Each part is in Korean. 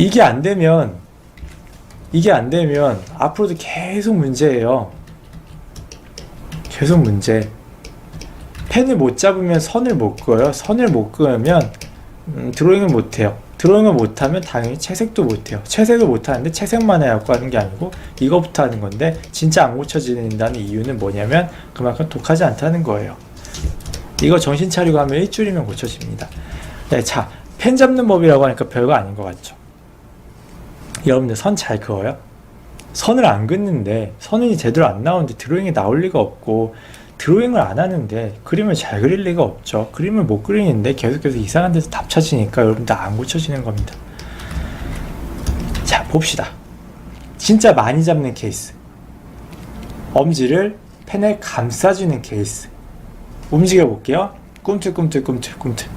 이게 안 되면 이게 안 되면 앞으로도 계속 문제예요. 계속 문제. 펜을 못 잡으면 선을 못 그어요. 선을 못 그으면 음, 드로잉을 못 해요. 드로잉을 못 하면 당연히 채색도 못 해요. 채색을 못 하는데 채색만 해갖고 하는 게 아니고 이거부터 하는 건데 진짜 안 고쳐지는다는 이유는 뭐냐면 그만큼 독하지 않다는 거예요. 이거 정신 차리고 하면 일주일이면 고쳐집니다. 네, 자, 펜 잡는 법이라고 하니까 별거 아닌 것 같죠? 여러분들 선 잘 그어요? 선을 안 긋는데 선이 제대로 안 나오는데 드로잉이 나올 리가 없고 드로잉을 안 하는데 그림을 잘 그릴 리가 없죠. 그림을 못 그리는데 계속해서 이상한 데서 답 찾으니까 여러분들 안 고쳐지는 겁니다. 자, 봅시다. 진짜 많이 잡는 케이스. 엄지를 펜에 감싸주는 케이스. 움직여 볼게요. 꿈틀꿈틀꿈틀꿈틀.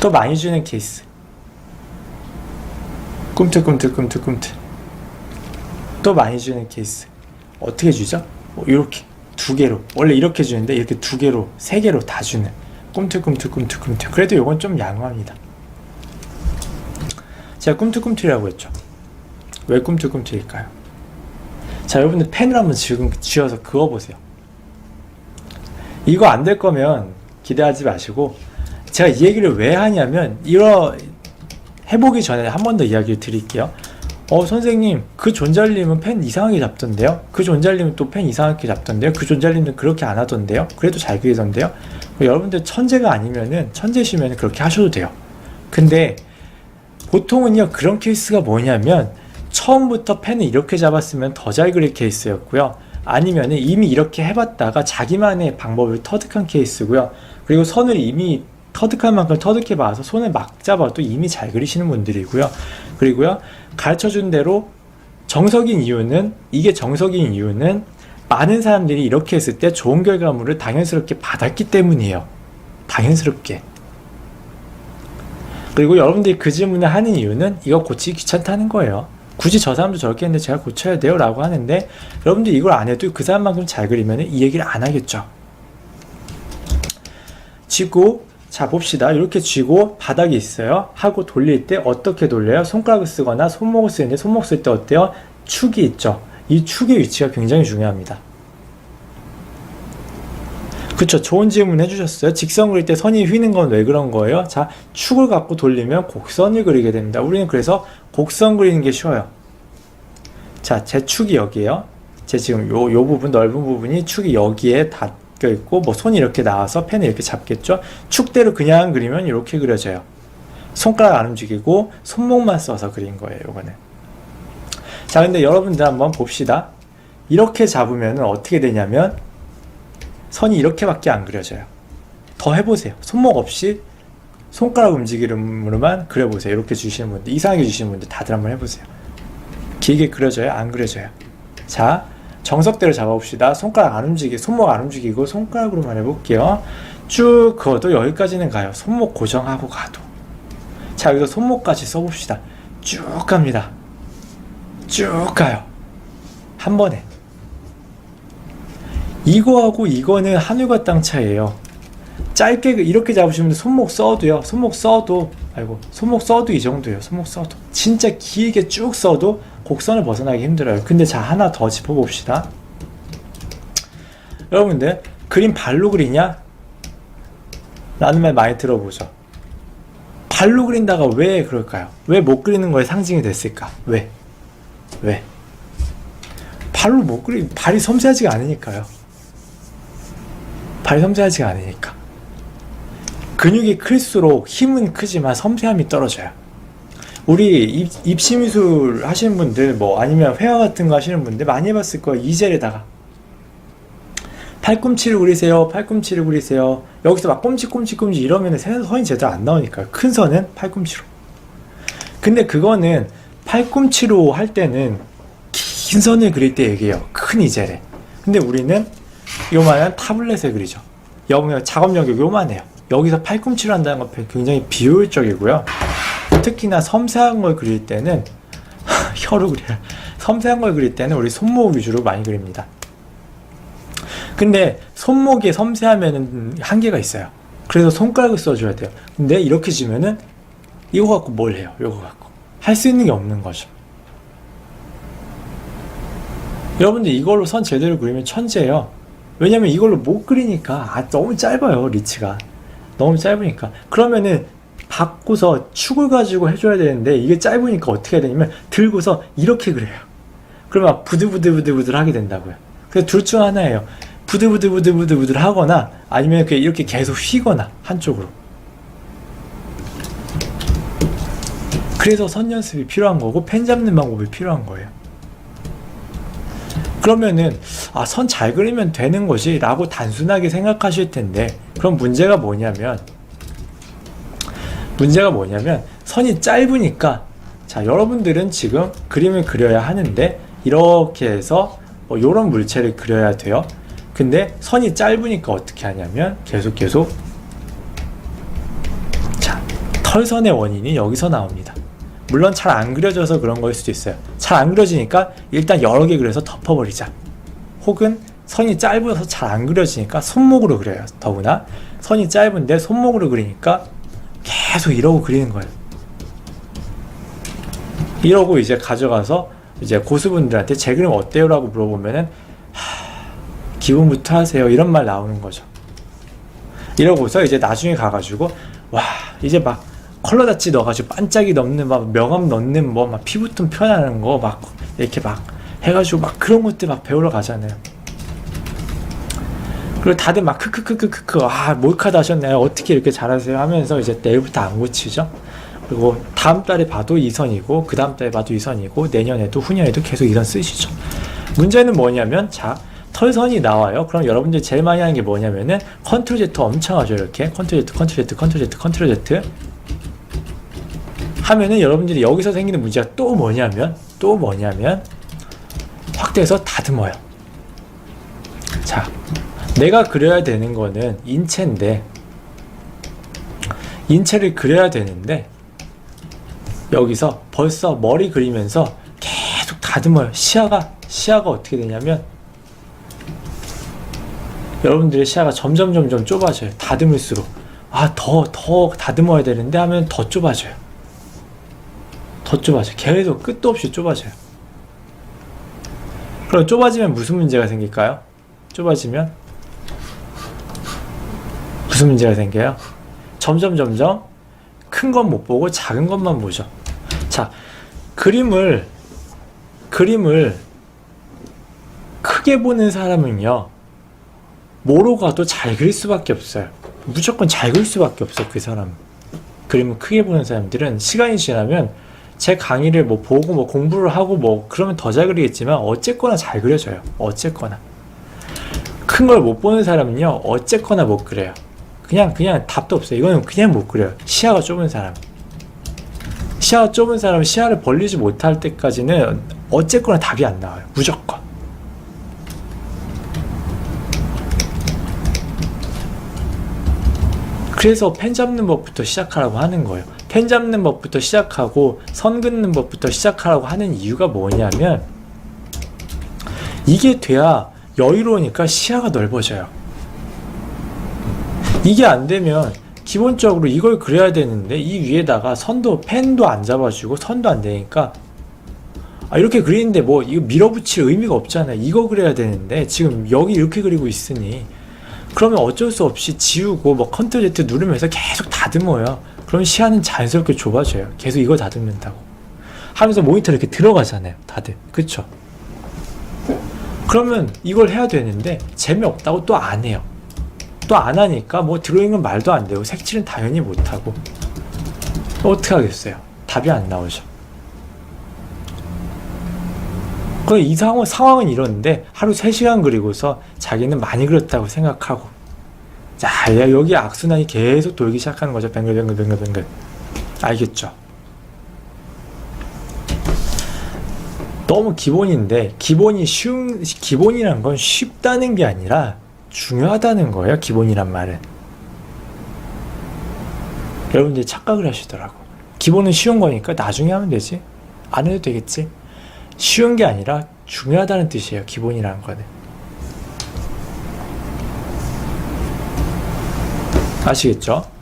또 많이 주는 케이스. 꿈틀꿈틀꿈틀꿈틀. 또 많이 주는 케이스. 어떻게 주죠? 뭐 이렇게 두 개로. 원래 이렇게 주는데 이렇게 두 개로, 세 개로 다 주는. 꿈틀꿈틀꿈틀꿈틀. 그래도 이건 좀 양호합니다. 제가 꿈틀꿈틀이라고 했죠. 왜 꿈틀꿈틀일까요? 자, 여러분들 펜을 한번 지금 쥐어서 그어보세요. 이거 안 될 거면 기대하지 마시고 제가 이 얘기를 왜 하냐면 이러 해보기 전에 한 번 더 이야기를 드릴게요. 어 선생님 그 존잘님은 펜 이상하게 잡던데요. 그 존잘님은 또 펜 이상하게 잡던데요. 그 존잘님은 그렇게 안 하던데요. 그래도 잘 그리던데요. 여러분들 천재가 아니면은 천재시면 그렇게 하셔도 돼요. 근데 보통은요 그런 케이스가 뭐냐면 처음부터 펜을 이렇게 잡았으면 더 잘 그릴 케이스였고요. 아니면은 이미 이렇게 해봤다가 자기만의 방법을 터득한 케이스고요. 그리고 선을 이미 터득할 만큼 터득해 봐서 손을 막 잡아도 이미 잘 그리시는 분들이고요. 그리고요 가르쳐 준 대로 정석인 이유는 이게 정석인 이유는 많은 사람들이 이렇게 했을 때 좋은 결과물을 당연스럽게 받았기 때문이에요. 당연스럽게. 그리고 여러분들이 그 질문을 하는 이유는 이거 고치기 귀찮다는 거예요. 굳이 저 사람도 저렇게 했는데 제가 고쳐야 돼요 라고 하는데 여러분들 이걸 안 해도 그 사람만큼 잘 그리면 이 얘기를 안 하겠죠. 쥐고 자 봅시다. 이렇게 쥐고 바닥이 있어요. 하고 돌릴 때 어떻게 돌려요? 손가락을 쓰거나 손목을 쓰는데 손목 쓸 때 어때요? 축이 있죠. 이 축의 위치가 굉장히 중요합니다. 그쵸. 좋은 질문 해주셨어요. 직선 그릴 때 선이 휘는 건 왜 그런 거예요? 자, 축을 갖고 돌리면 곡선을 그리게 됩니다. 우리는 그래서 곡선 그리는 게 쉬워요. 자, 제 축이 여기에요. 제 지금 요, 요 부분, 넓은 부분이 축이 여기에 닿 겨 있고, 뭐 손이 이렇게 나와서 펜을 이렇게 잡겠죠? 축대로 그냥 그리면 이렇게 그려져요. 손가락 안 움직이고, 손목만 써서 그린 거예요, 요거는. 자, 근데 여러분들 한번 봅시다. 이렇게 잡으면 어떻게 되냐면, 선이 이렇게밖에 안 그려져요. 더 해보세요. 손목 없이 손가락 움직임으로만 그려보세요. 이렇게 주시는 분들, 이상하게 주시는 분들 다들 한번 해보세요. 길게 그려져요? 안 그려져요? 자, 정석대로 잡아봅시다. 손가락 안 움직이고, 손목 안 움직이고, 손가락으로만 해볼게요. 쭉 그어도 여기까지는 가요. 손목 고정하고 가도. 자, 여기서 손목까지 써봅시다. 쭉 갑니다. 쭉 가요. 한 번에. 이거하고 이거는 하늘과 땅 차이예요. 짧게 그 이렇게 잡으시면 손목 써도요. 손목 써도 아이고 손목 써도 이 정도예요. 손목 써도 진짜 길게 쭉 써도 곡선을 벗어나기 힘들어요. 근데 자 하나 더 짚어봅시다. 여러분들 그림 발로 그리냐? 라는 말 많이 들어보죠. 발로 그린다가 왜 그럴까요? 왜 못 그리는 거에 상징이 됐을까? 왜? 왜? 발로 못 그리 발이 섬세하지가 않으니까요. 발이 섬세하지가 않으니까. 근육이 클수록 힘은 크지만 섬세함이 떨어져요. 우리 입, 입시미술 하시는 분들 뭐 아니면 회화 같은 거 하시는 분들 많이 해봤을 거예요. 이젤에다가 팔꿈치를 그리세요. 팔꿈치를 그리세요. 여기서 막 꼼치 꼼치 꼼치 이러면 선이 제대로 안 나오니까요. 큰 선은 팔꿈치로. 근데 그거는 팔꿈치로 할 때는 긴 선을 그릴 때 얘기해요. 큰 이젤에. 근데 우리는 요만한 타블렛에 그리죠. 여기 작업 영역이 요만해요. 여기서 팔꿈치로 한다는 건 굉장히 비효율적이고요. 특히나 섬세한 걸 그릴 때는 혀로 그려요. 섬세한 걸 그릴 때는 우리 손목 위주로 많이 그립니다. 근데 손목이 섬세하면은 한계가 있어요. 그래서 손가락을 써줘야 돼요. 근데 이렇게 주면은 이거 갖고 뭘 해요? 이거 갖고 할 수 있는 게 없는 거죠. 여러분들 이걸로 선 제대로 그리면 천재예요. 왜냐면 이걸로 못 그리니까 아, 너무 짧아요 리치가 너무 짧으니까 그러면은 바꾸서 축을 가지고 해줘야 되는데 이게 짧으니까 어떻게 해야 되냐면 들고서 이렇게 그려요. 그러면 막 부들부들부들부들 하게 된다고요. 그래서 둘 중 하나예요. 부들부들부들부들 하거나 아니면 그냥 이렇게 계속 휘거나 한쪽으로. 그래서 선 연습이 필요한 거고 펜 잡는 방법이 필요한 거예요. 그러면은 아 선 잘 그리면 되는 거지 라고 단순하게 생각하실 텐데 그럼 문제가 뭐냐면 문제가 뭐냐면 선이 짧으니까 자 여러분들은 지금 그림을 그려야 하는데 이렇게 해서 뭐 이런 물체를 그려야 돼요. 근데 선이 짧으니까 어떻게 하냐면 계속 계속 자 털선의 원인이 여기서 나옵니다. 물론 잘 안 그려져서 그런 거일 수도 있어요. 잘 안 그려지니까 일단 여러 개 그려서 덮어버리자. 혹은 선이 짧아서 잘 안 그려지니까 손목으로 그려요 더구나. 선이 짧은데 손목으로 그리니까 계속 이러고 그리는 거예요. 이러고 이제 가져가서 이제 고수분들한테 제 그림 어때요? 라고 물어보면은 하, 기분부터 하세요. 이런 말 나오는 거죠. 이러고서 이제 나중에 가가지고 와 이제 막 컬러 다치 넣어가지고 반짝이 넣는 막 명암 넣는 뭐 막 피부톤 표현하는 거 막 이렇게 막 해가지고 막 그런 것들 막 배우러 가잖아요. 그리고 다들 막 크크크크크크 아 몰카도 하셨나요? 어떻게 이렇게 잘하세요? 하면서 이제 내일부터 안 고치죠. 그리고 다음 달에 봐도 이선이고 그 다음 달에 봐도 이선이고 내년에도 후년에도 계속 이선 쓰시죠. 문제는 뭐냐면 자 털선이 나와요. 그럼 여러분들이 제일 많이 하는 게 뭐냐면은 컨트롤 Z 엄청 하죠. 이렇게 컨트롤 Z 컨트롤 Z 컨트롤 Z 컨트롤 Z 하면은 여러분들이 여기서 생기는 문제가 또 뭐냐면 또 뭐냐면 확대해서 다듬어요. 자 내가 그려야 되는 거는 인체인데 인체를 그려야 되는데 여기서 벌써 머리 그리면서 계속 다듬어요. 시야가 시야가 어떻게 되냐면 여러분들의 시야가 점점 점점 좁아져요. 다듬을수록 아 더 더 다듬어야 되는데 하면 더 좁아져요. 더 좁아져. 요 계속 끝도 없이 좁아져요. 그럼 좁아지면 무슨 문제가 생길까요? 좁아지면 무슨 문제가 생겨요? 점점 점점 큰 건 못 보고 작은 것만 보죠. 자, 그림을 그림을 크게 보는 사람은요. 뭐로 가도 잘 그릴 수밖에 없어요. 무조건 잘 그릴 수밖에 없어 그 사람. 그림을 크게 보는 사람들은 시간이 지나면 제 강의를 뭐 보고 뭐 공부를 하고 뭐 그러면 더 잘 그리겠지만 어쨌거나 잘 그려져요. 어쨌거나. 큰 걸 못 보는 사람은요. 어쨌거나 못 그려요. 그냥 그냥 답도 없어요. 이거는 그냥 못 그려요. 시야가 좁은 사람. 시야가 좁은 사람은 시야를 벌리지 못할 때까지는 어쨌거나 답이 안 나와요. 무조건. 그래서 펜 잡는 법부터 시작하라고 하는 거예요. 펜 잡는 법부터 시작하고 선 긋는 법부터 시작하라고 하는 이유가 뭐냐면 이게 돼야 여유로우니까 시야가 넓어져요. 이게 안 되면 기본적으로 이걸 그려야 되는데 이 위에다가 선도 펜도 안 잡아주고 선도 안 되니까 아 이렇게 그리는데 뭐 이거 밀어붙일 의미가 없잖아요. 이거 그려야 되는데 지금 여기 이렇게 그리고 있으니 그러면 어쩔 수 없이 지우고 뭐 컨트롤 Z 누르면서 계속 다듬어요. 그럼 시야는 자연스럽게 좁아져요. 계속 이거 다듬는다고 하면서 모니터 이렇게 들어가잖아요. 다들 그쵸? 그러면 이걸 해야 되는데 재미없다고 또 안 해요. 또 안 하니까 뭐 드로잉은 말도 안 되고 색칠은 당연히 못 하고 어떻게 하겠어요? 답이 안 나오죠. 그럼 이 상황, 상황은 이런데 하루 3시간 그리고서 자기는 많이 그렸다고 생각하고 자 여기 악순환이 계속 돌기 시작하는 거죠. 뱅글뱅글뱅글뱅글 알겠죠? 너무 기본인데 기본이 쉬운 기본이란 건 쉽다는 게 아니라 중요하다는 거예요. 기본이란 말은 여러분들이 착각을 하시더라고. 기본은 쉬운 거니까 나중에 하면 되지. 안 해도 되겠지. 쉬운 게 아니라 중요하다는 뜻이에요. 기본이라는 거는. 아시겠죠?